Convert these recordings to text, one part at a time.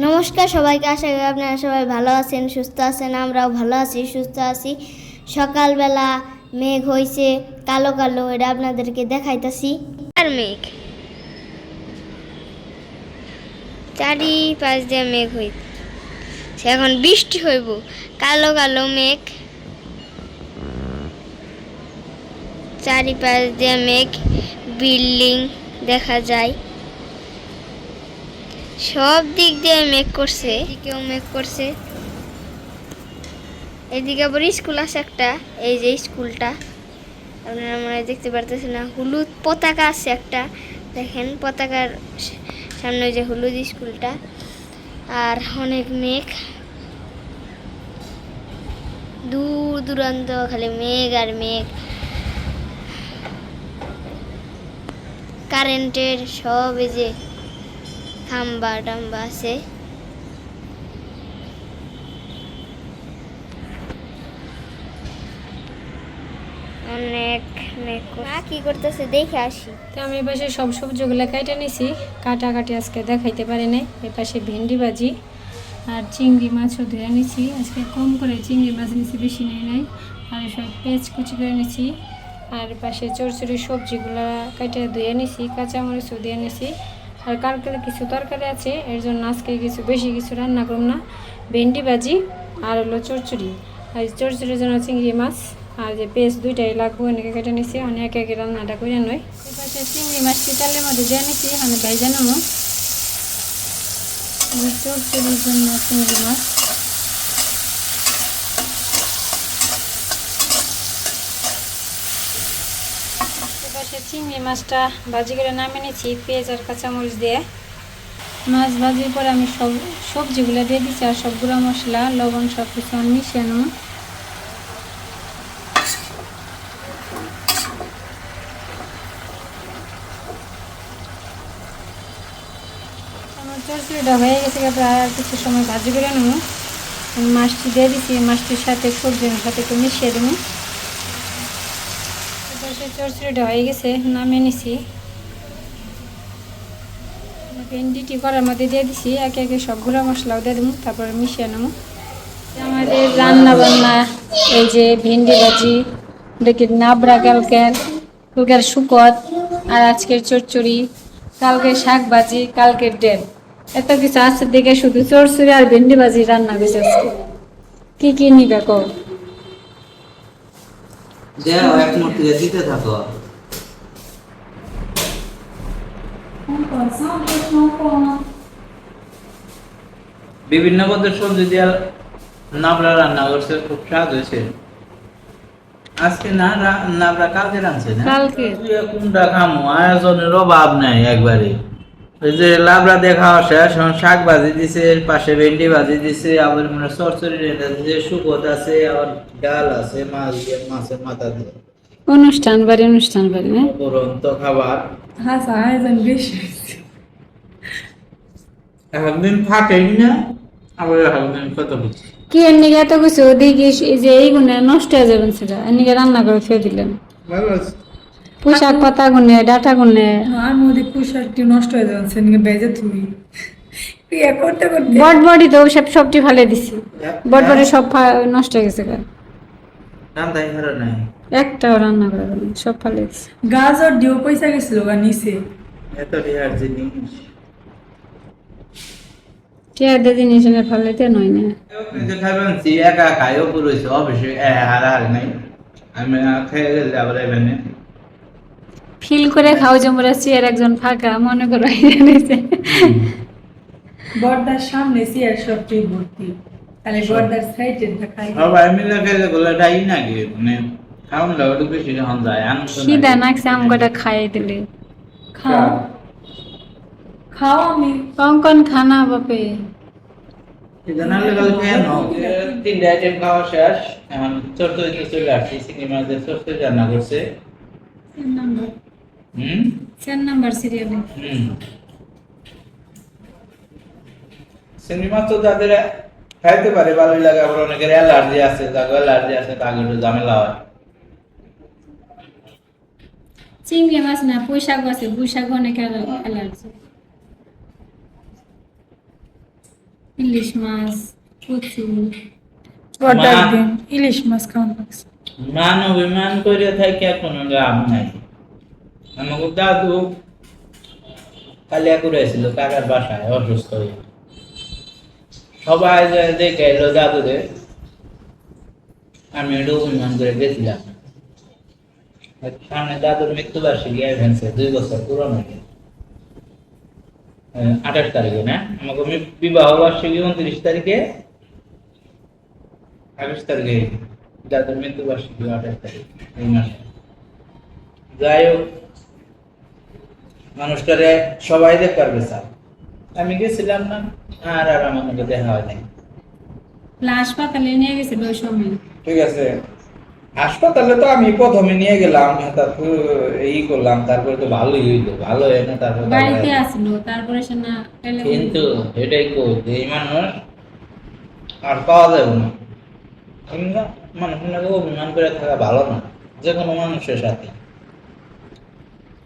নমস্কার সবাইকে, আশা করি আপনারা সবাই ভালো আছেন, সুস্থ আছেন, আমরাও ভালো আছি, সুস্থ আছি। সকালবেলা মেঘ হয়েছে কালো কালো, এটা আপনাদেরকে দেখাইতেছি। আর মেঘ? চারি পাঁচ দিয়ে মেঘ হইছে এখন বৃষ্টি হইব, কালো কালো মেঘ। চারিপাশ দিয়ে মেঘ, বিল্ডিং দেখা যায়। সব দিক দিয়ে মেঘ করছে, এদিকেও মেঘ করছে। এদিকে আবার স্কুল আছে একটা, এই যে স্কুলটা। আপনারা মনে দেখতে পারতেছেন না, হলুদ পতাকা আছে একটা। দেখেন, পতাকার সামনে যে হলুদ স্কুলটা, আর অনেক মেঘ। দূর দূরান্ত, খালি মেঘ আর মেঘ। কারেন্টের সব এই যে খাম্বা টাম্বা আছে। অনেক করছে। কি করতেছে? দেখে আসি। তো আমি এপাশে সব সবজিগুলো কেটে নিছি। কাটাকাটি আজকে দেখাইতে পারি নাই। এপাশে ভেন্ডি ভাজি আর চিংড়ি মাছও ধুয়ে নিছি। আজকে কম করে চিংড়ি মাছ নিছি বেশি নেই নাই। আর এসব পেঁয়াজ কুচি করে নিছি। আর পাশে চরচড়ি সবজিগুলো কেটে ধুয়ে নিছি কাঁচামরিচও দিয়ে নিছি। আর কালকে কিছু তরকারি আছে, এর জন্য আজকে কিছু বেশি কিছু রান্না করব না। ভেন্ডি ভাজি আর হলো চরচুরি। আর চরচুরির জন্য চিংড়ি মাছ আর যে পেস্ট দুইটাই লাগবো এনেকে কেটে নিছি, অনেক একে রান্নাটা করে নয়। চিংড়ি মাছটি তেলের মধ্যে দিয়ে নিছি মানে ভেজে নেব চরচড়ির জন্য চিংড়ি মাছ এপাশে চিংড়ি মাছটা ভাজি করে নামিয়ে নিচ্ছি পেঁয়াজ আর কাঁচামরিচ দিয়ে। মাছ ভাজির পরে আমি সব সবজিগুলো দিয়ে দিচ্ছি আর সব গুঁড়া মশলা, লবণ সব কিছু মিশিয়ে নেব। আমার হয়ে গেছে প্রায় আর কিছু সময় ভাজি করে নেব। মাছটি দিয়ে দিচ্ছি মাছটির সাথে সবজির সাথে একটু মিশিয়ে দেবো। চরচড়িটা হয়ে গেছে, নামিয়ে নিছি। ভেন্ডিটি করার মধ্যে দিয়ে দিছি, একে একে সব গুঁড়া মশলাও দিয়ে দেবো তারপরে মিশিয়ে নেব। আমাদের রান্না বান্না এই যে ভেন্ডি ভাজি দেখি নাবড়া কালকের কালকের শুকত, আর আজকের চচ্চড়ি, কালকে শাক ভাজি, কালকের ডেল। এত কিছু আছে দিকে শুধু চচ্চড়ি আর ভেন্ডি ভাজি রান্না করছে আজকে। কি কি নিবে কো দেও এক মূর্তিকে দিতে থাকো। বিভিন্ন পদের সবজি দিয়া নাবড়া রান্না করছে খুব স্বাদ হয়েছে। আজকে না নাবড়া কালকে রাঁধছে না? কালকে। তুই কোনটা খামো? আয়োজনের অভাব নাই একবারে। ওই যে লাবড়া দেখা শেষ এখন শাক ভাজি দিছে পাশে ভেন্ডি ভাজি দিছে আবার মানে চরচরি রেঁধে দিছে শুকত আছে আবার ডাল আছে মাছ দিয়ে মাছের মাথা দিয়ে। অনুষ্ঠান বাড়ি অনুষ্ঠান বাড়ি না? উপরন্ত খাবার। হাসা আয়োজন বেশি। একদিন থাকেই না আবার একদিন কত কিছু কি এমনি এত কিছু? দেখি এই যে এই গুণে নষ্ট হয়ে যাবেন সেটা এমনি রান্না করে খেয়ে দিলেন। ভালো আছে। পোশাক পাতা গুনে ডাটা গুনে। আর মধ্যে পোশাকটি নষ্ট হয়ে যাচ্ছে নিয়ে বেজে তুমি? করতে করতে বট বডি তো সব সবটি ফালে দিছি। বট বডি সব নষ্ট হয়ে গেছে একটাও রান্না করে দেয়নি, সব ফালে দিছি। গাজর দিয়েও পয়সা গেছিল গা নিচে। এত রেহার জিনিস। এনে ফালে নয় না। নিজে সি একা খাইও পুরোছে অবশ্যই। হারা হার নাই। আমি খেয়ে গেলে আবার এখানে ফিল করে খাও যে মোরা চেয়ার একজন ফাঁকা মনে করো বর্দার সামনে চেয়ার সবটি ভর্তি। তাহলে বর্দার সাইডে দেখাই সবাই মিলে গোলাটাই নাকি মানে খাওয়ান লাগা বেশি যখন যায় কটা খাইয়ে দিলে। খাও। খাও আমি। কঙ্কন খানা বাপে। তিনটা আইটেম খাওয়া শেষ। এখন চর্চরিতে চলে আসছি রান্না করছে। নাম্বার। হুম? চার নাম্বার সিরিয়ালে হুম। চিংড়ি তো যাদের খাইতে পারে ভালোই লাগে। আবার অনেকের অ্যালার্জি আছে যাদের অ্যালার্জি আছে তাকে একটু ঝামেলা হয়। চিংড়ি মাছ না পুঁইশাক আছে পুঁইশাক অনেক অ্যালার্জি। ইলিশ মাছ কচু ইলিশ মাছ খাওয়ান মান অভিমান করে থাকে কোনো লাভ নাই। আমাকে দাদু কালিয়া করেছিল কাকার বাসায়, অসুস্থ হয়ে। সবাই দেখে এলো দাদুরে আমি অভিমান করে গেছিলাম। সামনে দাদুর মৃত্যুবার্ষিকী এভেন্সে দুই বছর পুরনো। আঠাশ তারিখে, না? আমাকে বিবাহ বার্ষিকী উনত্রিশ তারিখে আঠাশ তারিখে দাদুর মৃত্যুবার্ষিকী আঠাশ তারিখ, এই মাসে। যাই হোক মানুষটারে সবাই দেখতে পারবে স্যার আমি গেছিলাম না আর আর আমার মধ্যে দেখা হয় নাই। হাসপাতালে নিয়ে গেছিল ওই সময় ঠিক আছে। হাসপাতালে তো আমি প্রথমে নিয়ে গেলাম তারপর এই করলাম তারপরে তো ভালোই হইল ভালো হয় না তারপর বাড়িতে আসলো তারপরে সে না কিন্তু এটাই যে এই মানুষ আর পাওয়া যাবে না। মানুষটাকে অভিমান করে থাকা ভালো না যে কোনো মানুষের সাথে।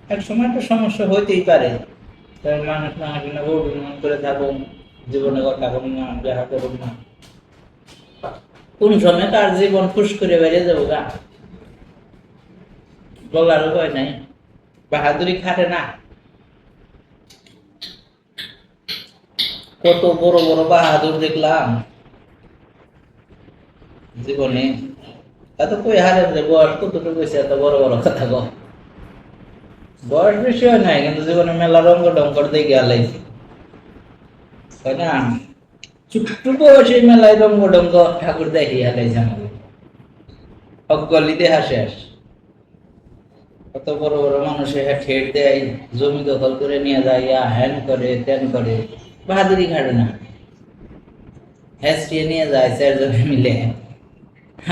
এক সময় একটা সমস্যা হইতেই পারে। মানুষ কারণ মানুষ মানুষটাকে অভিমান করে থাকুন, জীবনে কথা করুন না, দেখা করুন না। কোন সময় তার জীবন ফুস করে বেরিয়ে যাব গা। বলার উপায় নাই। বাহাদুরি খাটে না। কত বড় বড় বাহাদুর দেখলাম। জীবনে। এত কই হারে বয়স, কতটুকু এত বড় বড় কথা গো। বয়স বেশি হয় নাই, কিন্তু জীবনে মেলা রঙ্গ ডঙ্কর দিয়ে গেলাইছি তাই না? ছোট্ট বয়সে মেলায় রঙ্গ ডঙ্গ ঠাকুর দেখি হালাইছে আমাকে অগলিতে হাসে আস কত বড় বড় মানুষে ঠেট দেয়, জমি দখল করে নিয়ে যায়, ইয়া হ্যান করে, ত্যান করে, বাহাদুরি খাটে না। হ্যাস্টিয়ে নিয়ে যায় চারজনে মিলে।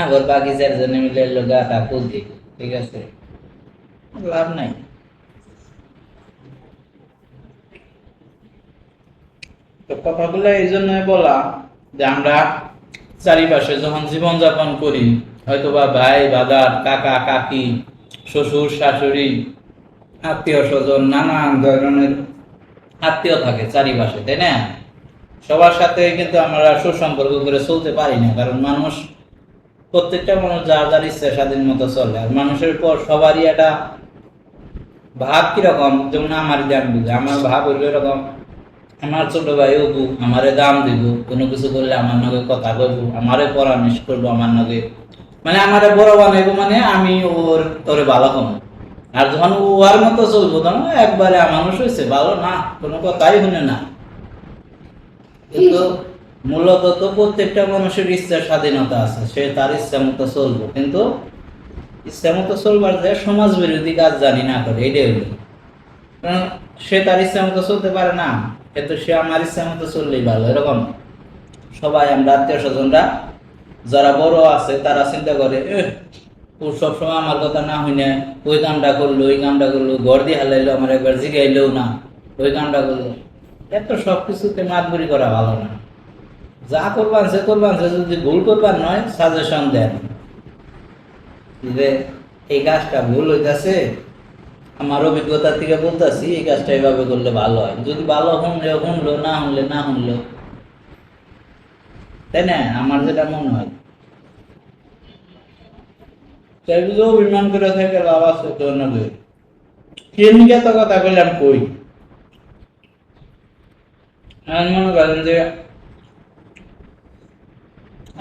আবার বাকি চারজনে মিলে এলো গাথা কুলতি ঠিক আছে? লাভ নাই। তো কথাগুলো এই জন্যই বলা যে আমরা চারিপাশে যখন জীবনযাপন করি হয়তো বা ভাই, বাদার, কাকা, কাকি, শ্বশুর, শাশুড়ি, আত্মীয় স্বজন, নানান ধরনের আত্মীয় থাকে চারিপাশে, তাই না? সবার সাথে কিন্তু আমরা সুসম্পর্ক করে চলতে পারি না, কারণ মানুষ প্রত্যেকটা মানুষ যার যার ইচ্ছা স্বাধীন মতো চলে। আর মানুষের পর সবারই একটা ভাব কীরকম? যেমন আমার জানবি আমার ভাব হইল এরকম আমার ছোট ভাই অবু আমারে দাম দিব, কোনো কিছু করলে আমার নগে কথা কইব আমারে পরামর্শ করব আমার নগে। মানে আমারে বড় বানাইবো মানে আমি ওর তোরে ভালো কম। আর যখন ওর মতো চলবো তখন একবারে মানুষ হয়েছে ভালো না, কোনো কথাই শুনে না। কিন্তু মূলত তো প্রত্যেকটা মানুষের ইচ্ছার স্বাধীনতা আছে, সে তার ইচ্ছা মতো চলবো। কিন্তু ইচ্ছা মতো চলবার যে সমাজ বিরোধী কাজ জানি না করে, এটাই হলো সে তার ইচ্ছা মতো চলতে পারে না। কিন্তু সে আমার ইচ্ছা মতো চললেই ভালো এরকম। সবাই আমরা আত্মীয় স্বজনরা যারা বড় আছে তারা চিন্তা করে "এহ, ও সবসময় আমার কথা না হইনে ওই কামটা করল ওই কামটা করল ঘর দিয়ে হালাইলো আমার একবার জিগাইলেও না ওই কামটা করল। এত সব কিছুতে মাতবুরি করা ভালো না। যা করবান সে করবান সে যদি ভুল করবার নয় সাজেশন দেন। যে এই কাজটা ভুল হইতাছে আমার অভিজ্ঞতা থেকে বলতেছি, এই কাজটা এইভাবে করলে ভালো হয়। যদি ভালো শুনলে শুনলো না শুনলে না শুনলো তাই না? আমার যেটা মনে হয়। অভিমান করে থাকে, লাভ আছে তো কথা কই? আমি মনে করেন যে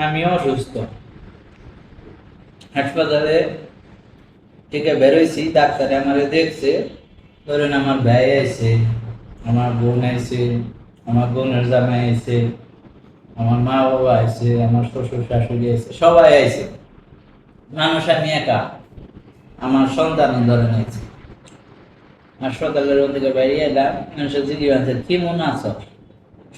আমি অসুস্থ। হাসপাতালে থেকে বেরোইছি, ডাক্তারে আমারে দেখছে। ধরেন আমার ভাই আইছে, আমার বোন আইছে, আমার বোনের জামাই আইছে, আমার মা বাবা আইছে, আমার শ্বশুর শাশুড়ি আইছে, সবাই আইছে। মানুষ আমি একা, আমার সন্তান ধরেন আইছে। হাসপাতালের ওদিকে বাইরে এলাম, মানুষের জিজ্ঞাসা কি মনে আছো?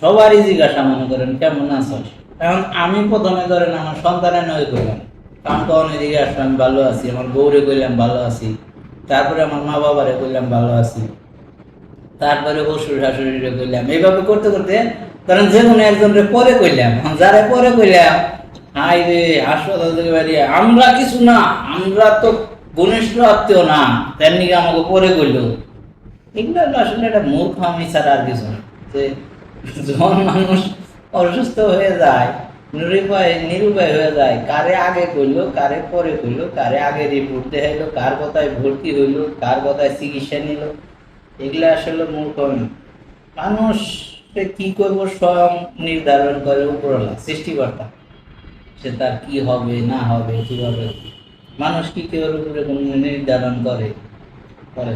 সবারই জিজ্ঞাসা মনে করেন, কেমন আছো? এখন আমি প্রথমে ধরেন আমার সন্তানের নয় করলাম। এদিকে আসলাম আমি ভালো আছি। আমার বউরে কইলাম ভালো আছি। তারপরে আমার মা বাবারে কইলাম ভালো আছি। তারপরে শ্বশুর শাশুড়িরে কইলাম। এইভাবে করতে করতে কারণ যে কোনো একজনরে পরে যারা পরে কইলাম হাই রে, হাসপাতাল থেকে বেরিয়ে আমরা কিছু না, আমরা তো ঘনিষ্ঠ আত্মীয় না তেমনি আমাকে পরে কইলো। এগুলো আসলে একটা মূর্খ আমি ছাড়া আর কিছু না। যে যখন মানুষ অসুস্থ হয়ে যায় নিরুপায় নিরুপায় হয়ে যায়। কারে আগে কইলো কারে পরে কইলো কারে আগে রিপোর্ট দেখাইলো, কার কথায় ভর্তি হইল, কার কথায় চিকিৎসা নিল। এগুলা আসলে মূর্খ। মানুষ। কি করব স্বয়ং নির্ধারণ করে উপরওয়ালা, সৃষ্টিকর্তা। সে তার কি হবে, না হবে, কীভাবে মানুষ কি কেউ উপরে কোনো নির্ধারণ করে? করে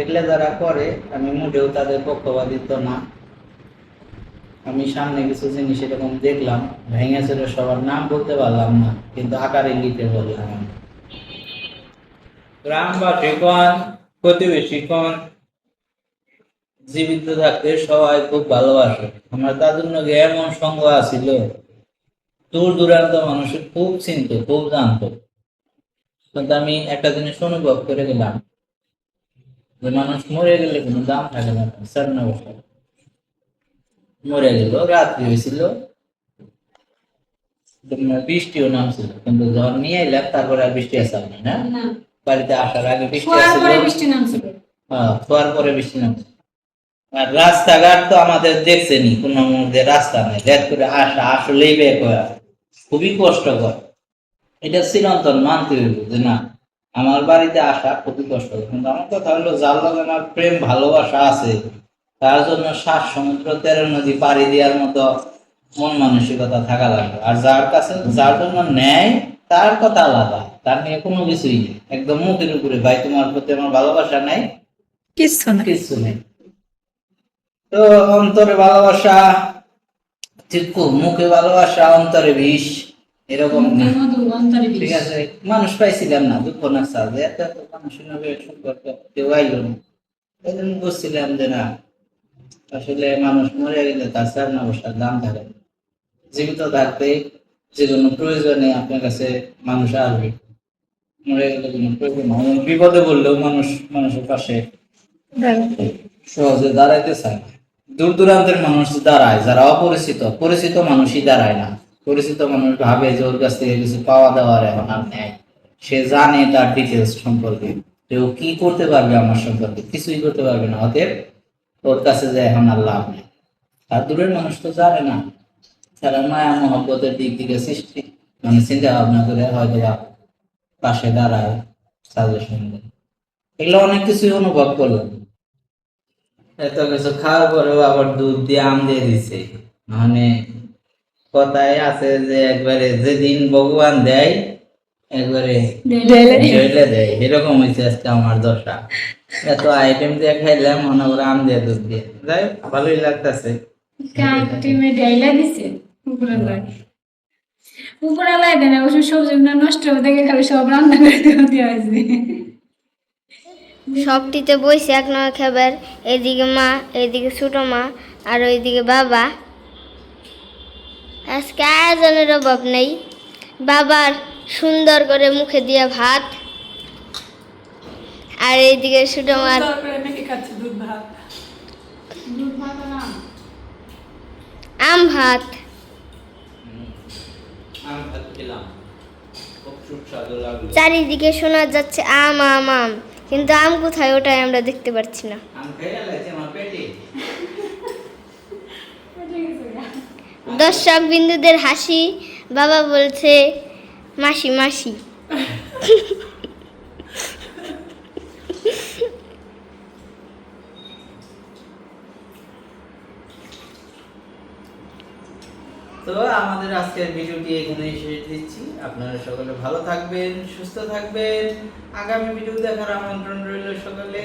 এগুলো যারা করে, আমি মোটেও তাদের পক্ষপাতিত্ব না। আমি সামনে কিছু জিনিস এরকম দেখলাম, ভেঙে সবার নাম বলতে পারলাম না, কিন্তু আকার ইঙ্গিতে বললাম আমি। গ্রামবাসী কন প্রতিবেশী কন জীবিত থাকতে সবাই খুব ভালোবাসে। আমার দাদুর নগে এমন সঙ্গ আছিল? দূর দূরান্ত মানুষ খুব চিনত, খুব জানতো। কিন্তু আমি একটা জিনিস অনুভব করে গেলাম, যে মানুষ মরে গেলে কোনো দাম থাকে না সারনা বসে। মরে গেল রাত্রি হয়েছিল বৃষ্টিও নামছিল কিন্তু যখন নিয়ে এলাম তারপরে আর বৃষ্টি আসা হয়নি না বাড়িতে আসার আগে বৃষ্টি আসছিল নামছিল হ্যাঁ শোয়ার পরে বৃষ্টি নামছে আর রাস্তাঘাট তো আমাদের দেখছেনি কোনো মধ্যে রাস্তা নাই করে আসা আসলেই বের করা খুবই কষ্টকর এটা চিরন্তন মানতে হইব যে না আমার বাড়িতে আসা খুবই কষ্টকর কিন্তু আমার কথা হলো যার লগে আমার প্রেম ভালোবাসা আছে তার জন্য সাত সমুদ্র তেরো নদী পাড়ি দেওয়ার মতো মন মানসিকতা থাকা লাগবে। আর যার কাছে যার জন্য নেয় তার কথা আলাদা। তার নিয়ে কোনো কিছুই নেই। একদম মুখের উপরে। ভাই তোমার প্রতি আমার ভালোবাসা নাই? কিচ্ছু না কিছু নেই। তো অন্তরে ভালোবাসা ঠিক মুখে ভালোবাসা অন্তরে বিষ এরকম। ঠিক আছে? মানুষ পাইছিলাম না দুঃখ না সাজে এত এত মানুষের সম্পর্ক কেউ আইল না। এই জন্য বুঝছিলাম যে না আসলে মানুষ মরে গেলে তার চার না বসার দাম থাকে। জীবিত থাকতে যে কোনো প্রয়োজনে আপনার কাছে মানুষ আসবে। মরে গেলে কোনো প্রয়োজন বিপদে বললেও মানুষ, মানুষের পাশে সহজে দাঁড়াইতে চায় না। দূর দূরান্তের মানুষ দাঁড়ায়, যারা অপরিচিত, পরিচিত মানুষই দাঁড়ায় না। পরিচিত মানুষ ভাবে যে ওর কাছ থেকে কিছু পাওয়া দেওয়ার এখন আর নেয় সে জানে তার ডিটেলস সম্পর্কে। ও কি করতে পারবে আমার সম্পর্কে? কিছুই করতে পারবে না। অতএব ওর কাছে যে এখন আর লাভ নেই। আর দূরের মানুষ তো জানে না। তারা মায়া, মহব্বতের দিক থেকে সৃষ্টি। মানে চিন্তা ভাবনা করে হয়তো পাশে দাঁড়ায় সাজেশন দেয় এগুলো অনেক কিছুই অনুভব করলাম। এত কিছু খাওয়ার পরেও আবার দুধ দিয়ে আম দিয়ে দিছে। মানে কথায় আছে যে একবারে যেদিন ভগবান দেয় একবারে ঢেলে দেয়। এরকম হয়েছে আজকে আমার দশা। এত আইটেম দিয়ে খাইলাম মনে করে আম দিয়ে দুধ দিয়ে। যাই ভালোই লাগতেছে। দেন অবশ্য সবজিগুলো নষ্ট খালি সব রান্না করে দেওয়া দেওয়া হয়েছে সবটিতে বইছে এক নয় খাবার এদিকে মা এদিকে ছোট মা আর ওইদিকে বাবা। আজকে আয়োজনের অভাব নেই। বাবার সুন্দর করে মুখে দিয়া ভাত। আর এইদিকে ছোট মার আম। ভাত। আম ভাত খেলাম। খুব সুস্বাদু লাগল। চারিদিকে শোনা যাচ্ছে আম আম আম। কিন্তু আম কোথায় ওটাই আমরা দেখতে পাচ্ছি না। আমার দর্শক বিন্দুদের হাসি বাবা বলছে মাসি মাসি। তো আমাদের আজকের ভিডিওটি এখানেই শেষ দিচ্ছি। আপনারা সকলে ভালো থাকবেন, সুস্থ থাকবেন। আগামী ভিডিও দেখার আমন্ত্রণ রইল সকলে।